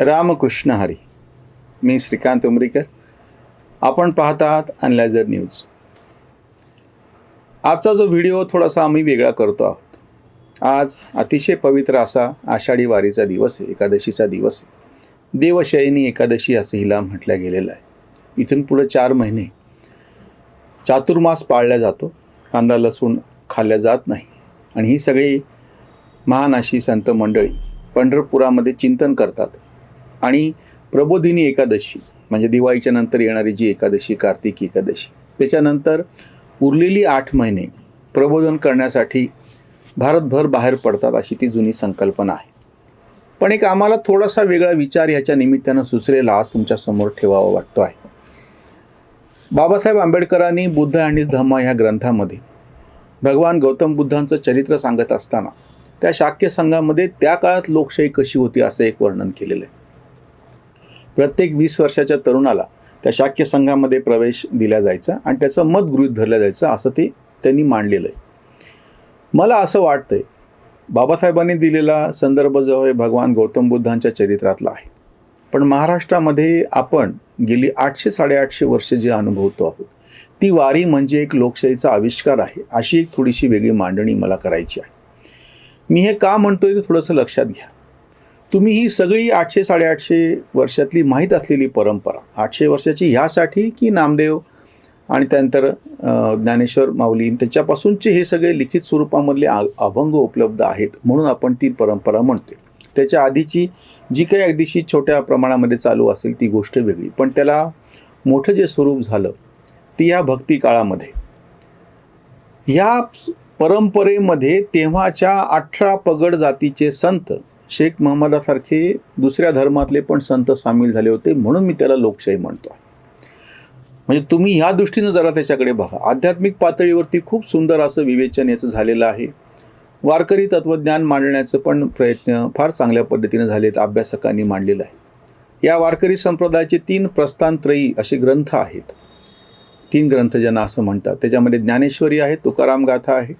रामकृष्ण हरी. मी श्रीकांत उमरीकर. आपण पाहत आहात अनलायझर न्यूज आजचा जो व्हिडिओ थोडासा आम्ही वेगळा करतो आहोत. आज अतिशय पवित्र असा आषाढी वारीचा दिवस आहे एकादशीचा दिवस आहे. देवशयनी एकादशी असं हिला म्हटलं गेलेलं आहे. इथून पुढे चार महिने चातुर्मास पाळला जातो. कांदा लसूण खाल्ल्या जात नाही. आणि ही सगळी महान अशी संत मंडळी पंढरपुरामध्ये चिंतन करतात. आणि प्रबोधिनी एकादशी म्हणजे दिवाळीच्या नंतर येणारी जी एकादशी कार्तिक एकादशी त्याच्यानंतर उरलेली आठ महिने प्रबोधन करण्यासाठी भारतभर बाहेर पडतात अशी ती जुनी संकल्पना आहे. पण एक आम्हाला थोडासा वेगळा विचार ह्याच्या निमित्तानं सुचलेला आज तुमच्यासमोर ठेवावा वाटतो आहे. बाबासाहेब आंबेडकरांनी बुद्ध आणि धम्म ह्या ग्रंथामध्ये भगवान गौतम बुद्धांचं चरित्र सांगत असताना त्या शाक्य संघामध्ये त्या काळात लोकशाही कशी होती असं एक वर्णन केलेलं आहे. प्रत्येक वीस वर्षाच्या तरुणाला त्या शाक्य संघामध्ये प्रवेश दिला जायचा आणि त्याचं मत गृहीत धरलं जायचं असं ते त्यांनी मांडलेलं आहे. मला असं वाटतंय बाबासाहेबांनी दिलेला संदर्भ जो आहे भगवान गौतम बुद्धांच्या चरित्रातला आहे. पण महाराष्ट्रामध्ये आपण गेली आठशे साडेआठशे वर्ष जे अनुभवतो आहोत ती वारी म्हणजे एक लोकशाहीचा आविष्कार आहे अशी एक थोडीशी वेगळी मांडणी मला करायची आहे. मी हे का म्हणतोय ते थोडंसं लक्षात घ्या. तुम्ही ही सगळी आठशे साडेआठशे वर्षातली माहीत असलेली परंपरा आठशे वर्षाची ह्यासाठी की नामदेव आणि त्यानंतर ज्ञानेश्वर माऊली त्याच्यापासूनचे हे सगळे लिखित स्वरूपामधले आ अभंग उपलब्ध आहेत म्हणून आपण ती परंपरा म्हणतो त्याच्या आधीची जी काही अगदीशी छोट्या प्रमाणामध्ये चालू असेल ती गोष्ट वेगळी. पण त्याला मोठं जे स्वरूप झालं ती या भक्ती काळामध्ये. ह्या परंपरेमध्ये तेव्हाच्या अठरा पगड जातीचे संत शेख महम्मदासारखे दुसऱ्या धर्मातले पण संत सामील झाले होते म्हणून मी त्याला लोकशाही म्हणतो. म्हणजे तुम्ही ह्या दृष्टीनं जरा त्याच्याकडे बघा. आध्यात्मिक पातळीवरती खूप सुंदर असं विवेचन याचं झालेलं आहे. वारकरी तत्त्वज्ञान मांडण्याचं पण प्रयत्न फार चांगल्या पद्धतीनं झालेत अभ्यासकांनी मांडलेलं आहे. या वारकरी संप्रदायाचे तीन प्रस्थानत्रयी असे ग्रंथ आहेत. तीन ग्रंथ ज्यांना असं म्हणतात. त्याच्यामध्ये ज्ञानेश्वरी आहे तुकाराम गाथा आहे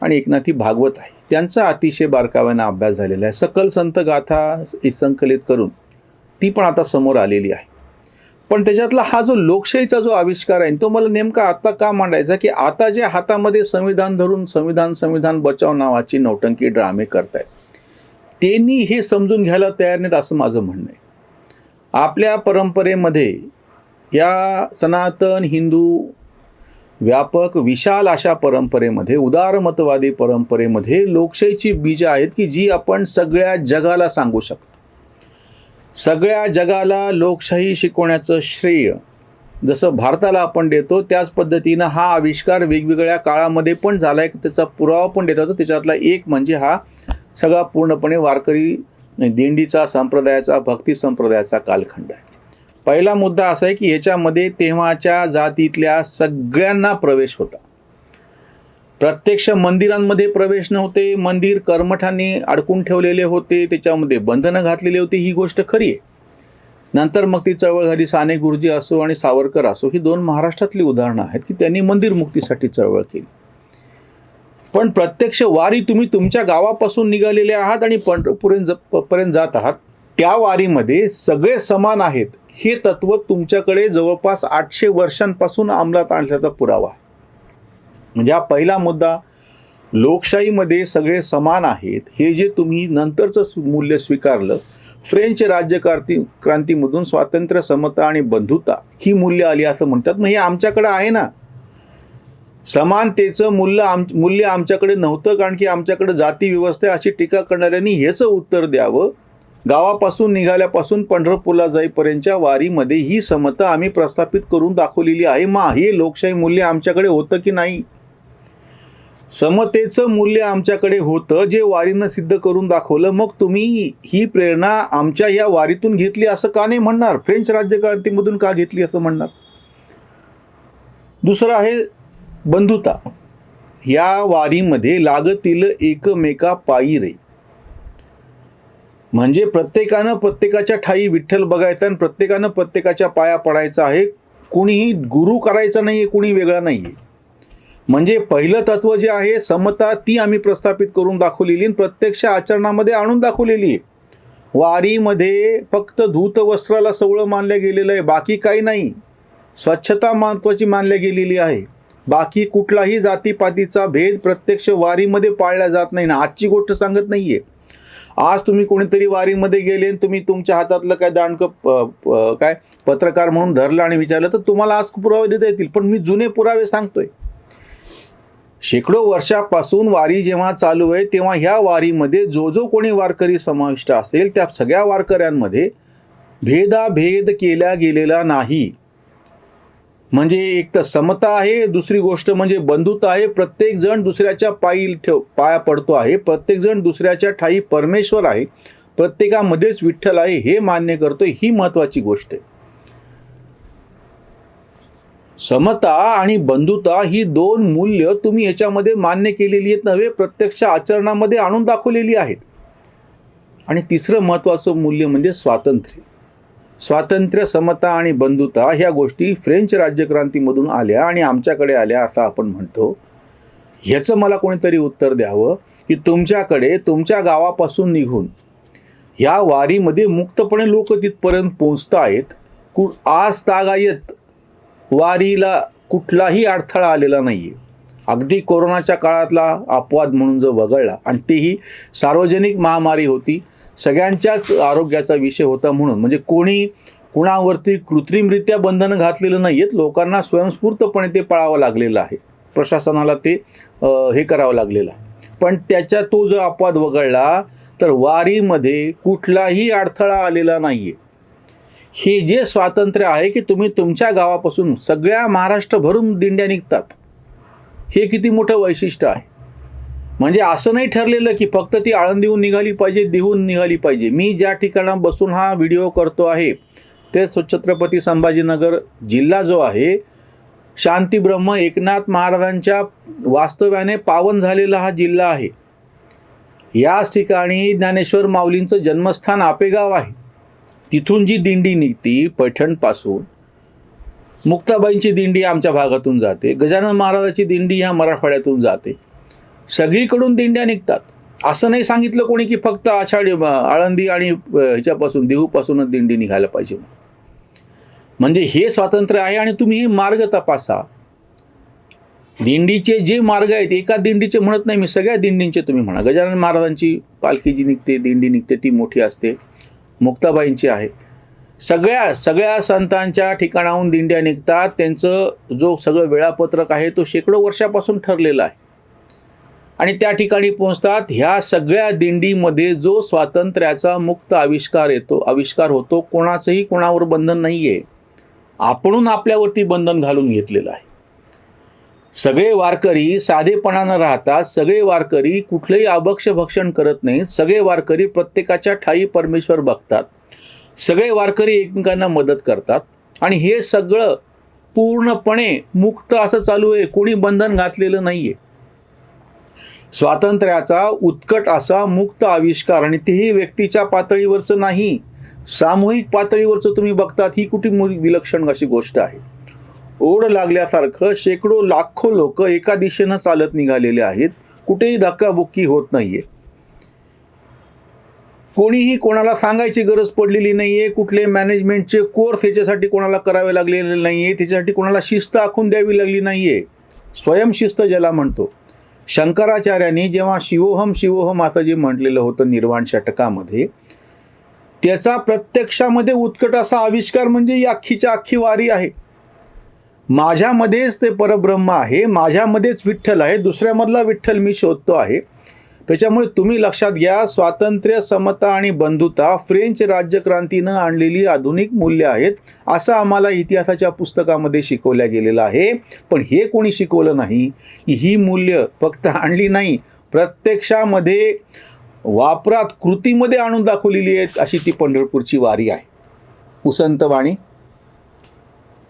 आणि एकनाथी भागवत आहे. त्यांचा अतिशय बारकाव्यानं अभ्यास झालेला आहे. सकल संत गाथा संकलित करून ती पण आता समोर आलेली आहे. पण त्याच्यातला हा जो लोकशाहीचा जो आविष्कार आहे तो मला नेमका आता का मांडायचा की आता जे हातामध्ये संविधान धरून संविधान संविधान बचाव नावाची नौटंकी ड्रामे करतायत. त्यांनी हे समजून घ्यायला तयार नाहीत असं माझं म्हणणं आहे. आपल्या परंपरेमध्ये या सनातन हिंदू व्यापक विशाल अशा परंपरेमध्ये उदारमतवादी परंपरेमध्ये लोकशाहीची बीजं आहेत की जी आपण सगळ्या जगाला सांगू शकतो. सगळ्या जगाला लोकशाही शिकवण्याचं श्रेय जसं भारताला आपण देतो त्याच पद्धतीनं हा आविष्कार वेगवेगळ्या काळामध्ये पण झाला आहे त्याचा पुरावा पण देत होतो त्याच्यातला एक म्हणजे हा सगळा पूर्णपणे वारकरी दिंडीचा संप्रदायाचा भक्ती संप्रदायाचा कालखंड आहे. पहिला मुद्दा असा आहे की याच्यामध्ये तेव्हाच्या जातीतल्या सगळ्यांना प्रवेश होता. प्रत्यक्ष मंदिरांमध्ये प्रवेश नव्हते मंदिर कर्मठांनी अडकून ठेवलेले होते त्याच्यामध्ये बंधनं घातलेली होती ही गोष्ट खरी आहे. नंतर मग ती चळवळ झाली साने गुरुजी असो आणि सावरकर असो ही दोन महाराष्ट्रातली उदाहरणं आहेत की त्यांनी मंदिर मुक्तीसाठी चळवळ केली. पण प्रत्यक्ष वारी तुम्ही तुमच्या गावापासून निघालेले आहात आणि पंढरपूर पर्यंत जात आहात त्या वारीमध्ये सगळे समान आहेत. हे तत्व तुमच्याकडे जवळपास आठशे वर्षांपासून अंमलात आणल्याचा पुरावा. म्हणजे हा पहिला मुद्दा लोकशाहीमध्ये सगळे समान आहेत हे जे तुम्ही नंतरचं मूल्य स्वीकारलं फ्रेंच राज्यक्रांती क्रांतीमधून स्वातंत्र्य समता आणि बंधुता ही मूल्य आली असं म्हणतात. मग हे आमच्याकडे आहे ना. समानतेचं मूल्य आम मूल्य आमच्याकडे नव्हतं कारण की आमच्याकडे जाती व्यवस्था आहे अशी टीका करणाऱ्यांनी ह्याचं उत्तर द्यावं. गावापासून निघाल्यापासून पंढरपूरला जाईपर्यंतच्या वारीमध्ये ही समता आम्ही प्रस्थापित करून दाखवलेली आहे. मा हे लोकशाही मूल्य आमच्याकडे होतं की नाही? समतेचं मूल्य आमच्याकडे होतं. जे वारीनं सिद्ध करून दाखवलं मग तुम्ही ही प्रेरणा आमच्या या वारीतून घेतली असं का नाही म्हणणार? फ्रेंच राज्यक्रांतीमधून का घेतली असं म्हणणार? दुसरं आहे बंधुता. या वारीमध्ये लागतील एकमेका पायी रे. म्हणजे प्रत्येकानं प्रत्येकाच्या ठाई विठ्ठल बघायचा आणि प्रत्येकानं प्रत्येकाच्या पाया पडायचं आहे. कुणीही गुरु करायचा नाही आहे कुणी वेगळा नाही आहे म्हणजे पहिलं तत्व जे आहे समता ती आम्ही प्रस्थापित करून दाखवलेली आणि प्रत्यक्ष आचरणामध्ये आणून दाखवलेली आहे. वारीमध्ये फक्त धूत वस्त्राला सवळं मानलं गेलेलं आहे बाकी काही नाही. स्वच्छता महत्त्वाची मानल्या गेलेली आहे. बाकी कुठलाही जातीपातीचा भेद प्रत्यक्ष वारीमध्ये पाळला जात नाही ना आजची गोष्ट सांगत नाही आहे आज तुम्ही कोणीतरी वारीमध्ये गेले आणि तुम्ही तुमच्या हातातलं काय दांडकं प- प- काय पत्रकार म्हणून धरलं आणि विचारलं तर तुम्हाला आज पुरावे देता येतील. पण मी जुने पुरावे सांगतोय. शेकडो वर्षापासून वारी जेव्हा चालू आहे तेव्हा ह्या वारीमध्ये जो जो कोणी वारकरी समाविष्ट असेल त्या सगळ्या वारकऱ्यांमध्ये भेदाभेद केला गेलेला नाही. म्हणजे एक तर समता आहे दुसरी गोष्ट म्हणजे बंधुता आहे. प्रत्येक जण दुसऱ्याच्या पायी ठेव पाया पडतो आहे. प्रत्येक जण दुसऱ्याच्या ठाई परमेश्वर आहे. प्रत्येकामध्येच विठ्ठल आहे हे मान्य करतो ही महत्वाची गोष्ट आहे. समता आणि बंधुता ही दोन मूल्य तुम्ही याच्यामध्ये मान्य केलेली आहेत नव्हे प्रत्यक्ष आचरणामध्ये आणून दाखवलेली आहेत. आणि तिसरं महत्त्वाचं मूल्य म्हणजे स्वातंत्र्य. स्वातंत्र्य समता आणि बंधुता ह्या गोष्टी फ्रेंच राज्यक्रांतीमधून आल्या आणि आमच्याकडे आल्या असं आपण म्हणतो. ह्याचं मला कोणीतरी उत्तर द्यावं? की तुमच्याकडे तुमच्या गावापासून निघून ह्या वारीमध्ये मुक्तपणे लोक तिथपर्यंत पोचत आहेत. कु आज तागायत वारीला कुठलाही अडथळा आलेला नाही आहे अगदी कोरोनाच्या काळातला अपवाद म्हणून जो वगळला आणि तीही सार्वजनिक महामारी होती. सगळ्यांच्याच आरोग्याचा विषय होता म्हणून. म्हणजे कोणी कुणावरती कृत्रिमरित्या बंधनं घातलेलं नाही आहेत लोकांना स्वयंस्फूर्तपणे ते पाळावं लागलेलं आहे. प्रशासनाला ते हे करावं लागलेलं आहे. पण त्याच्या तो जर अपवाद वगळला तर वारीमध्ये कुठलाही अडथळा आलेला नाही आहे हे जे स्वातंत्र्य आहे की तुम्ही तुमच्या गावापासून सगळ्या महाराष्ट्रभरून दिंड्या निघतात हे किती मोठं वैशिष्ट्य आहे. म्हणजे असं नाही ठरलेलं की फक्त ती आळंदीहून निघाली पाहिजे देहून निघाली पाहिजे. मी ज्या ठिकाणा बसून हा व्हिडिओ करतो आहे ते छत्रपती संभाजीनगर जिल्हा जो आहे शांतीब्रह्म एकनाथ महाराजांच्या वास्तव्याने पावन झालेला हा जिल्हा आहे. याच ठिकाणी ज्ञानेश्वर माऊलींचं जन्मस्थान आपेगाव आहे. तिथून जी दिंडी निघती पैठणपासून मुक्ताबाईंची दिंडी आमच्या भागातून जाते गजानन महाराजाची दिंडी ह्या मराठवाड्यातून जाते. सगळीकडून दिंड्या निघतात. असं नाही सांगितलं कोणी की फक्त आषाढी आळंदी आणि ह्याच्यापासून देहूपासूनच दिंडी निघायला पाहिजे म्हणजे हे स्वातंत्र्य आहे आणि तुम्ही हे मार्ग तपासा. दिंडीचे जे मार्ग आहेत एका दिंडीचे म्हणत नाही मी सगळ्या दिंडींचे तुम्ही म्हणा. गजानन महाराजांची पालखी जी निघते दिंडी निघते ती मोठी असते. मुक्ताबाईंची आहे. सगळ्या सगळ्या संतांच्या ठिकाणाहून दिंड्या निघतात. त्यांचं जो सगळं वेळापत्रक आहे तो शेकडो वर्षापासून ठरलेला आहे. आणि त्या ठिकाणी पोहोचतात. ह्या सगळ्या दिंडीमध्ये जो स्वातंत्र्याचा मुक्त आविष्कार येतो आविष्कार होतो कोणाचंही कोणावर बंधन नाही आहे आपणून आपल्यावरती बंधन घालून घेतलेलं आहे. सगळे वारकरी साधेपणानं राहतात सगळे वारकरी कुठलंही अभक्ष भक्षण करत नाहीत सगळे वारकरी प्रत्येकाच्या ठाई परमेश्वर बघतात. सगळे वारकरी एकमेकांना मदत करतात. आणि हे सगळं पूर्णपणे मुक्त असं चालू आहे. कोणी बंधन घातलेलं नाही आहे स्वातंत्र्याचा उत्कट असा मुक्त आविष्कार आणि तेही व्यक्तीच्या पातळीवरचं नाही सामूहिक पातळीवरचं तुम्ही बघतात ही कुठे विलक्षण अशी गोष्ट आहे. ओढ लागल्यासारखं शेकडो लाखो लोक एका दिशेनं चालत निघालेले आहेत कुठेही धक्काबुक्की होत नाहीये. कोणीही कोणाला सांगायची गरज पडलेली नाहीये कुठले मॅनेजमेंटचे कोर्स याच्यासाठी कोणाला करावे लागलेले नाहीये त्याच्यासाठी कोणाला शिस्त आखून द्यावी लागली नाहीये. स्वयंशिस्त ज्याला म्हणतो. शंकराचार्यांनी जेव्हा शिवोहम शिवोहम असं जे म्हटलेलं होतं निर्वाण षटकामध्ये त्याचा प्रत्यक्षामध्ये उत्कट असा आविष्कार म्हणजे ही अख्खीच्या अख्खी वारी आहे. माझ्यामध्येच ते परब्रह्म आहे माझ्यामध्येच विठ्ठल आहे दुसऱ्यामधला विठ्ठल मी शोधतो आहे. त्याच्यामुळे तुम्ही लक्षात घ्या स्वातंत्र्य समता आणि बंधुता फ्रेंच राज्यक्रांतीनं आणलेली आधुनिक मूल्य आहेत असं आम्हाला इतिहासाच्या पुस्तकामध्ये शिकवल्या गेलेलं आहे. पण हे कोणी शिकवलं नाही? की ही मूल्य फक्त आणली नाही. प्रत्यक्षामध्ये वापरात कृतीमध्ये आणून दाखवलेली आहेत अशी ती पंढरपूरची वारी आहे. उसंतवाणी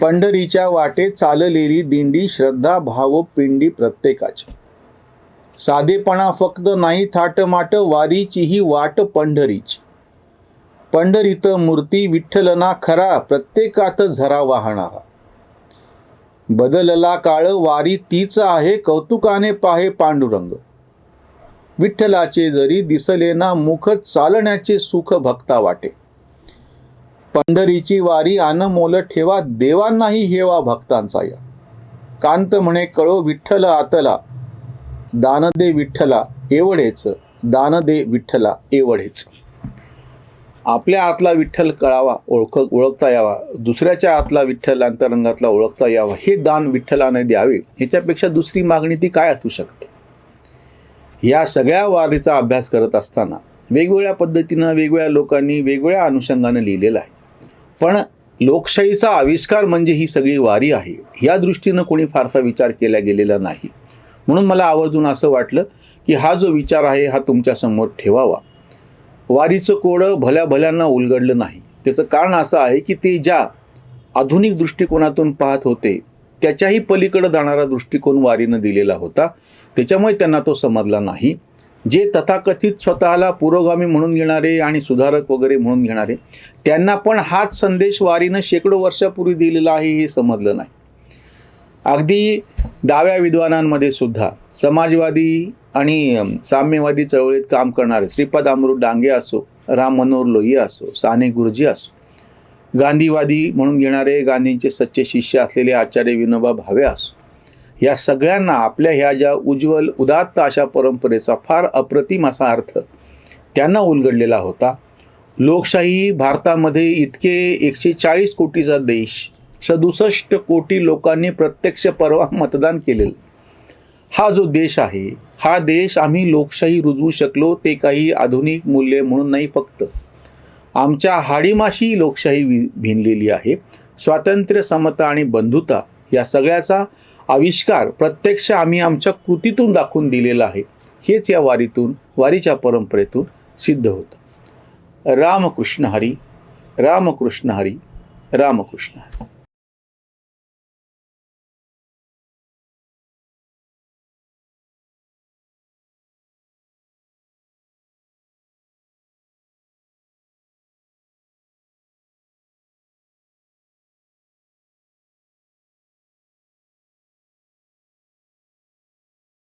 पंढरीच्या वाटे चाललेली दिंडी श्रद्धा भाव पिंडी प्रत्येकाची. साधेपणा फक्त नाही थाटमाट वारीची ही वाट पंढरीची. पंढरीत मूर्ती विठ्ठलना खरा प्रत्येकात झरा वाहणारा. बदलला काळ वारी तीच आहे कौतुकाने पाहे पांडुरंग. विठ्ठलाचे जरी दिसले ना मुख चालण्याचे सुख भक्ता वाटे. पंढरीची वारी अनमोल ठेवा देवांनाही हेवा भक्तांचा या. कांत म्हणे कळो विठ्ठल आतला दान दे विठ्ठला एवढेच दान दे विठ्ठला एवढेच. आपल्या आतला विठ्ठल कळावा ओळख ओळखता यावा. दुसऱ्याच्या आतला विठ्ठल अंतरंगातला ओळखता यावा. हे दान विठ्ठलाने द्यावे. ह्याच्यापेक्षा दुसरी मागणी ती काय असू शकते? या सगळ्या वारीचा अभ्यास करत असताना वेगवेगळ्या पद्धतीनं वेगवेगळ्या लोकांनी वेगवेगळ्या अनुषंगानं लिहिलेलं आहे. पण लोकशाहीचा आविष्कार म्हणजे ही सगळी वारी आहे. या दृष्टीनं कोणी फारसा विचार केला गेलेला नाही. म्हणून मला आवर्जून असं वाटलं की हा जो विचार आहे हा तुमच्यासमोर ठेवावा. वारीचं कोडं भल्या भल्यांना उलगडलं नाही. त्याचं कारण असं आहे की ते ज्या आधुनिक दृष्टिकोनातून पाहत होते त्याच्याही पलीकडे जाणारा दृष्टिकोन वारीनं दिलेला होता. त्याच्यामुळे त्यांना तो समजला नाही. जे तथाकथित स्वतःला पुरोगामी म्हणून घेणारे आणि सुधारक वगैरे म्हणून घेणारे त्यांना पण हाच संदेश वारीनं शेकडो वर्षापूर्वी दिलेला आहे हे समजलं नाही. अगदी डाव्या विद्वानांमध्ये सुद्धा समाजवादी आणि साम्यवादी चळवळीत काम करणारे श्रीपद अमृत डांगे असो राम मनोहर लोहिया असो साने गुरुजी असो गांधीवादी म्हणून घेणारे गांधींचे सच्चे शिष्य असलेले आचार्य विनोबा भावे असो या सगळ्यांना आपल्या ह्या ज्या उज्ज्वल उदात्त अशा परंपरेचा फार अप्रतिम असा अर्थ त्यांना उलगडलेला होता. लोकशाही भारतामध्ये इतके एकशे चाळीस कोटीचा देश सदुसष्ट कोटी लोकांनी प्रत्यक्ष परवा मतदान केलेलं. हा जो देश आहे हा देश आम्ही लोकशाही रुजवू शकलो ते काही आधुनिक मूल्य म्हणून नाही फक्त. आमच्या हाडीमाशी लोकशाही वि भिनलेली आहे. स्वातंत्र्य समता आणि बंधुता या सगळ्याचा आविष्कार प्रत्यक्ष आम्ही आमच्या कृतीतून दाखवून दिलेला आहे. हेच या वारीतून वारीच्या परंपरेतून सिद्ध होतं. रामकृष्ण हरी रामकृष्ण हरी रामकृष्ण हरी.